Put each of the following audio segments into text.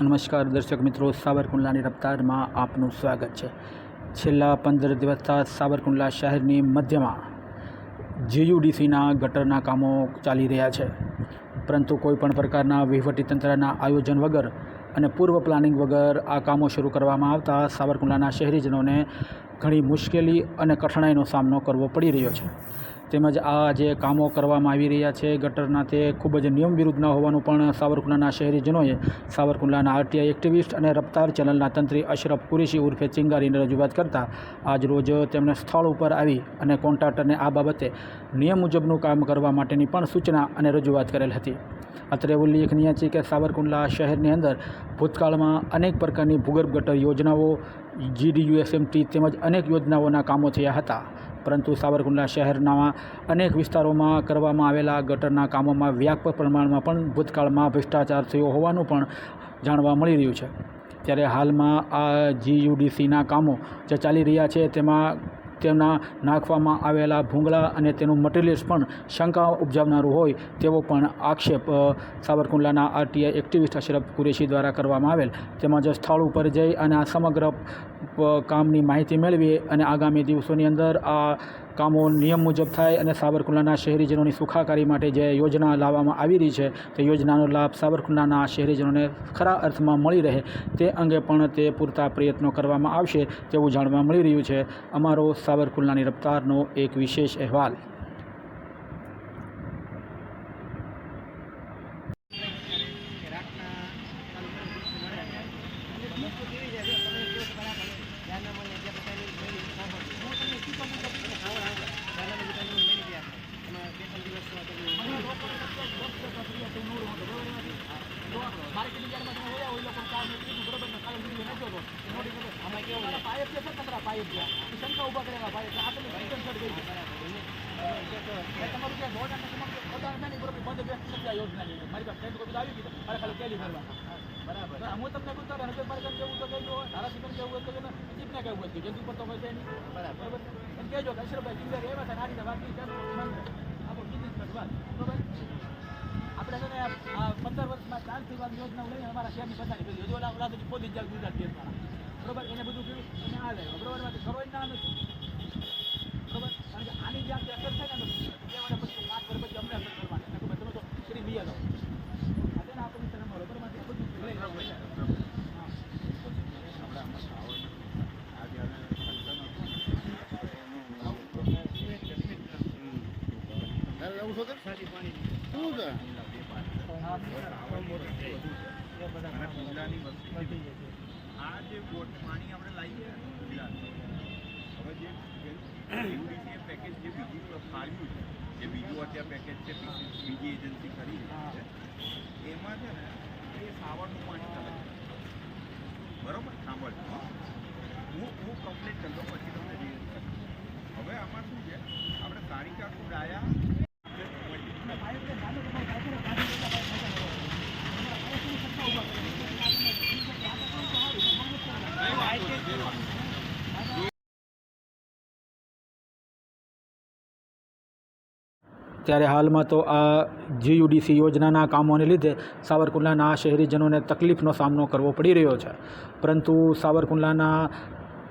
નમસ્કાર દર્શક મિત્રો, સાવરકુંડલાની રફતારમાં આપનું સ્વાગત છે. છેલ્લા પંદર દિવસથી સાવરકુંડલા શહેરની મધ્યમાં જીયુડીસીના ગટરના કામો ચાલી રહ્યા છે. પરંતુ કોઈપણ પ્રકારના વહીવટીતંત્રના આયોજન વગર અને પૂર્વ પ્લાનિંગ વગર આ કામો શરૂ કરવામાં આવતા સાવરકુંડલાના શહેરીજનોને ઘણી મુશ્કેલી અને કઠણાઈનો સામનો કરવો પડી રહ્યો છે. તેમજ આ જે કામો કરવામાં આવી રહ્યા છે ગટરના તે ખૂબ જ નિયમ વિરુદ્ધ ન હોવાનું પણ સાવરકુંડલાના શહેરીજનોએ સાવરકુંડલાના આરટીઆઈ એક્ટિવિસ્ટ અને રફતાર ચેનલના તંત્રી અશરફ કુરેશી ઉર્ફે ચિંગારીને રજૂઆત કરતા આજરોજ તેમણે સ્થળ ઉપર આવી અને કોન્ટ્રાક્ટરને આ બાબતે નિયમ મુજબનું કામ કરવા માટેની પણ સૂચના અને રજૂઆત કરેલ હતી. અત્રે ઉલ્લેખનીય છે કે સાવરકુંડલા શહેરની અંદર ભૂતકાળમાં અનેક પ્રકારની ભૂગર્ભ ગટર યોજનાઓ જીડીયુએસએમટી તેમજ અનેક યોજનાઓના કામો થયા હતા. પરંતુ સાવરકુંડલા શહેરના અનેક વિસ્તારોમાં કરવામાં આવેલા ગટરના કામોમાં વ્યાપક પ્રમાણમાં પણ ભૂતકાળમાં ભ્રષ્ટાચાર થયો હોવાનું પણ જાણવા મળી રહ્યું છે. ત્યારે હાલમાં આ જીયુડીસીના કામો જે ચાલી રહ્યા છે તેમાં તેમના નાખવામાં આવેલા ભૂંગળા અને તેનું મટીરિયલ્સ પણ શંકા ઉપજાવનારું હોય તેવો પણ આક્ષેપ સાવરકુંડલાના આરટીઆઈ એક્ટિવિસ્ટ અશરફ કુરેશી દ્વારા કરવામાં આવેલ. તેમજ સ્થળ ઉપર જઈ અને આ સમગ્ર કામની માહિતી મેળવી અને આગામી દિવસોની અંદર આ કામો, નિયમ મુજબ થાય અને સાવરકુંડલાના શહેરીજનોની સુખાકારી માટે જે યોજના લાવવામાં આવી રહી છે, તે યોજનાનો લાભ સાવરકુંડલાના શહેરીજનોને ખરા અર્થમાં મળી રહે તે અંગે પણ તે પૂરતા પ્રયત્નો કરવામાં આવશે તેવું જાણવા મળી રહ્યું છે. અમારો સાવરકુંડલાની રફતારનો એક વિશેષ અહેવાલ. હું તમને પૂછતો નગરપાલિકા કેવું તો કહેજો. ધારાસભ્ય કેવું હોય તો ચીફને કેવું હોય જલ્દી પર તો છે નહીં. બરાબર. એમ કહેજો કે અશરફભાઈ ચિંતા એવા થાય રીતે વાતની છે. આપણો બિઝનેસ વાત. બરાબર? આપણે છે ને પંદર વર્ષમાં ચારથી યોજના લઈને અમારા શહેરની પચાસ કરી હજુ ઓલા ઓલા સુધી પોલીસ જાય ગુજરાત દેશવાળા બરોબર? એને બધું કર્યું અને આ લેવા. બરોબર? માટે કરો ના નથી બરોબર? કારણ કે આની જે આખી અસર થાય ને એ મને પછી પાંચ વર્ષ પછી અમને અસર કરવાની. તમે તો શ્રી બી લો આ છે ને આપણને આવે બરોબર? માટે બધું લઈ શું છે કુંડાની વસ્તુ આ જે બોટ પાણી આપણે લાવીએ હવે જે પેકેજ જે બીજું ફાળ્યું છે જે બીજું અત્યારે પેકેજ છે બીજી એજન્સી રહી છે એમાં છે ને એ સાવરનું પાણી છે બરોબર સાંભળજો હું હું કમ્પ્લીટ કરી પછી તમને હવે આમાં શું છે? આપણે તારીકા કુંડ આયા ત્યારે હાલમાં તો આ જીયુડીસી યોજનાના કામોને લીધે સાવરકુંડલાના શહેરીજનોને તકલીફનો સામનો કરવો પડી રહ્યો છે. પરંતુ સાવરકુંડલાના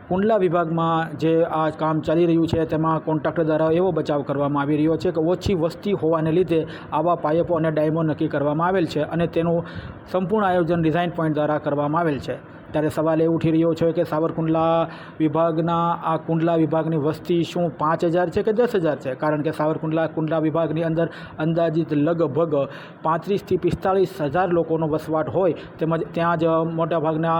કુંડલા વિભાગમાં જે આ કામ ચાલી રહ્યું છે તેમાં કોન્ટ્રાક્ટર દ્વારા એવો બચાવ કરવામાં આવી રહ્યો છે કે ઓછી વસ્તી હોવાને લીધે આવા પાઇપો અને ડાયમો નક્કી કરવામાં આવેલ છે અને તેનું સંપૂર્ણ આયોજન ડિઝાઇન પોઈન્ટ દ્વારા કરવામાં આવેલ છે. ત્યારે સવાલ એ ઉઠી રહ્યો છે કે સાવરકુંડલા વિભાગના આ કુંડલા વિભાગની વસ્તી શું પાંચ હજાર છે કે દસ હજાર છે? કારણ કે સાવરકુંડલા કુંડલા વિભાગની અંદર અંદાજિત લગભગ પાંત્રીસથી પિસ્તાળીસ હજાર લોકોનો વસવાટ હોય તેમજ ત્યાં જ મોટાભાગના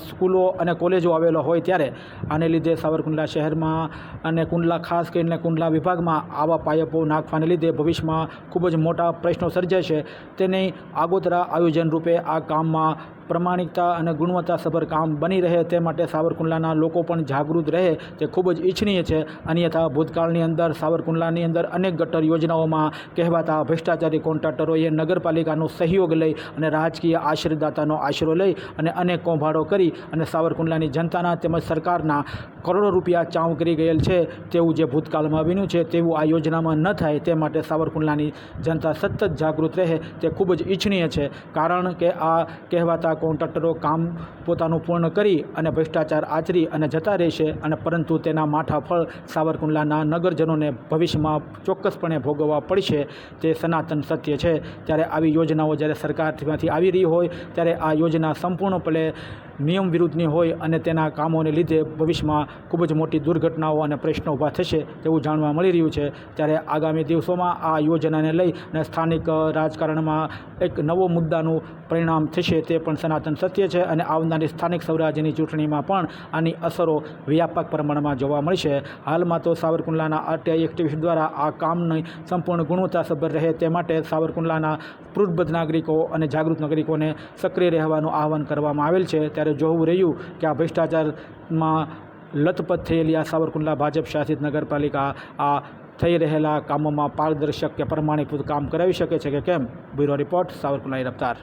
સ્કૂલો અને કોલેજો આવેલો હોય ત્યારે આને લીધે સાવરકુંડલા શહેરમાં અને કુંડલા ખાસ કરીને કુંડલા વિભાગમાં આવા પાયપો નાખવાને લીધે ભવિષ્યમાં ખૂબ જ મોટા પ્રશ્નો સર્જાશે. તેની આગોતરા આયોજન રૂપે આ કામમાં પ્રમાણિકતા અને ગુણવત્તાસભર કામ બની રહે તે માટે સાવરકુંડલાના લોકો પણ જાગૃત રહે તે ખૂબ જ ઈચ્છનીય છે. અન્યથા ભૂતકાળની અંદર સાવરકુંડલાની અંદર અનેક ગટર યોજનાઓમાં કહેવાતા ભ્રષ્ટાચારી કોન્ટ્રાક્ટરોએ નગરપાલિકાનો સહયોગ લઈ અને રાજકીય આશ્રયદાતાનો આશરો લઈ અને અનેક કૌભાંડો કરી અને સાવરકુંડલાની જનતાના તેમજ સરકારના કરોડો રૂપિયા ચાવ કરી ગયેલ છે. તેવું જે ભૂતકાળમાં બન્યું છે તેવું આ યોજનામાં ન થાય તે માટે સાવરકુંડલાની જનતા સતત જાગૃત રહે તે ખૂબ જ ઈચ્છનીય છે. કારણ કે આ કહેવાતા કોન્ટ્રાક્ટરો કામ પોતાનું પૂર્ણ કરી અને ભ્રષ્ટાચાર આચરી અને જતા રહેશે અને પરંતુ તેના માઠા ફળ સાવરકુંડલાના નગરજનોને ભવિષ્યમાં ચોક્કસપણે ભોગવવા પડશે, તે સનાતન સત્ય છે. ત્યારે આવી યોજનાઓ જ્યારે સરકારમાંથી આવી રહી હોય, ત્યારે આ યોજના સંપૂર્ણપણે નિયમ વિરુદ્ધની હોય અને તેના કામોને લીધે ભવિષ્યમાં ખૂબ જ મોટી દુર્ઘટનાઓ અને પ્રશ્નો ઊભા થશે તેવું જાણવા મળી રહ્યું છે. ત્યારે આગામી દિવસોમાં આ યોજનાને લઈ અને સ્થાનિક રાજકારણમાં એક નવો મુદ્દાનું પરિણામ થશે તે પણ સનાતન સત્ય છે અને આવનારી સ્થાનિક સ્વરાજ્યની ચૂંટણીમાં પણ આની અસરો વ્યાપક પ્રમાણમાં જોવા મળશે. હાલમાં તો સાવરકુંડલાના આરટીઆઈ એક્ટિવિસ્ટ દ્વારા આ કામની સંપૂર્ણ ગુણવત્તાસભર રહે તે માટે સાવરકુંડલાના પ્રબુદ્ધ નાગરિકો અને જાગૃત નાગરિકોને સક્રિય રહેવાનું આહવાન કરવામાં આવેલ છે. ત્યારે જોવું રહ્યું કે આ ભ્રષ્ટાચારમાં લથપથ થયેલી આ સાવરકુંડલા ભાજપ શાસિત નગરપાલિકા આ થઈ રહેલા કામોમાં પારદર્શક કે પ્રમાણિકૃત કામ કરાવી શકે છે કે કેમ? બ્યુરો રિપોર્ટ, સાવરકુંડલાની રફતાર.